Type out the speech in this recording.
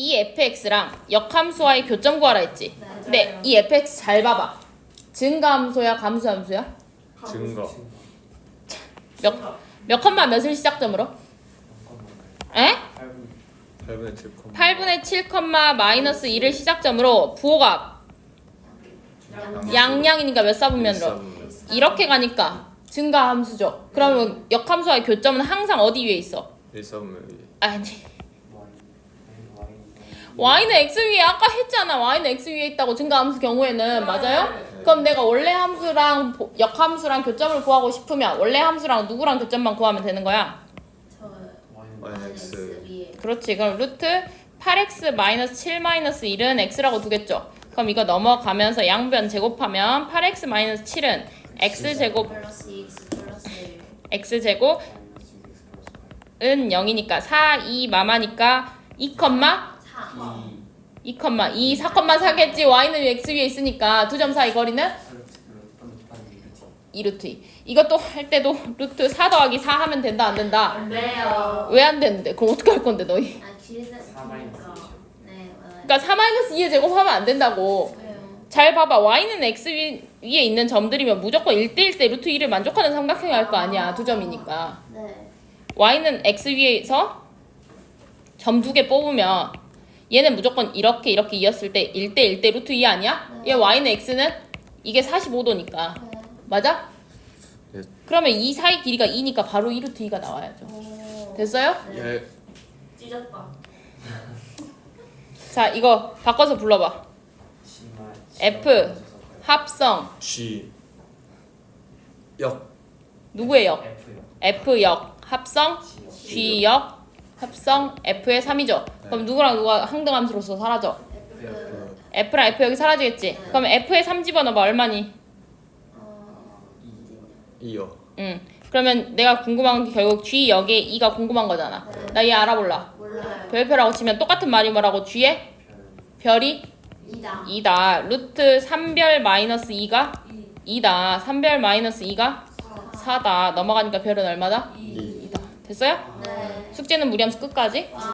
이 fx랑 역함수와의 교점 구하라 했지. 네. 근데 이 fx 잘 봐봐. 증가함수야, 감수함수야? 증거. 몇, 몇 컴마 몇을 시작점으로? 에? 8분의 7, 8분의 7 컴마 마이너스 2를 시작점으로 부호가 양양이니까 몇 사분면으로? 이렇게 가니까 증가함수죠. 그러면 역함수와의 교점은 항상 어디 위에 있어? 1, 4분의 2. 아니. Y는 x 위에 아까 했잖아. y는 x 위에 있다고 증가함수 경우에는 맞아요? 그럼 내가 원래 함수랑 보- 역함수랑 교점을 구하고 싶으면 원래 함수랑 누구랑 교점만 구하면 되는 거야. 저 x. 위에 그렇지. 그럼 루트 8x 마이너스 7 마이너스 1은 x라고 두겠죠. 그럼 이거 넘어가면서 양변 제곱하면 8x 마이너스 7은 x 제곱 플러스 x 플러스 1 x 제곱은 0이니까 4, 2 마마니까 2 컴마 4 2 컴마 2 4 컴마 4겠지. y는 x 위에 있으니까 두점 사이 거리는? 2 루트 2 이것도 할 때도 루트 4 더하기 4 하면 된다 안 된다? 안 돼요. 왜 안 되는데? 그럼 어떻게 할 건데 너희? 아 길다 그러니까 네 맞아요. 그러니까 4 마이너스 2의 제곱하면 안 된다고. 왜요? 잘 봐봐. y는 x 위, 위에 있는 점들이면 무조건 1대1 대 루트 2를 만족하는 삼각형이 할 거 아니야. 두 점이니까. 네. y는 x 위에서 점 두 개 뽑으면 얘는 무조건 이렇게 이렇게 이었을 때 1대 1대 루트 2 아니야? 얘 y는 x는 이게 45도니까 네. 맞아? 네. 그러면 이 사이 길이가 2니까 바로 2 루트 2가 나와야죠 오. 됐어요? 네. 예. 찢었다 자 이거 바꿔서 불러봐 F. 합성 G. 역. 누구의 역? F역 합성 G역 합성 F의 3이죠 그럼 누구랑 누가 항등함수로서 사라져? F F랑 F 여기 사라지겠지? 그럼 F의 3 집어넣어봐 얼마니? 어 2요. 응. 그러면 내가 궁금한 게 결국 G 역에 2가 궁금한 거잖아. 나 얘 알아볼라. 몰라요 별표라고 치면 똑같은 말이 뭐라고? G에 별이 2다 2다. 루트 3별 마이너스 2가 2다. 3별 마이너스 2가 4다. 넘어가니까 별은 얼마다? 2. 2다. 됐어요? 네 숙제는 무리함수 끝까지?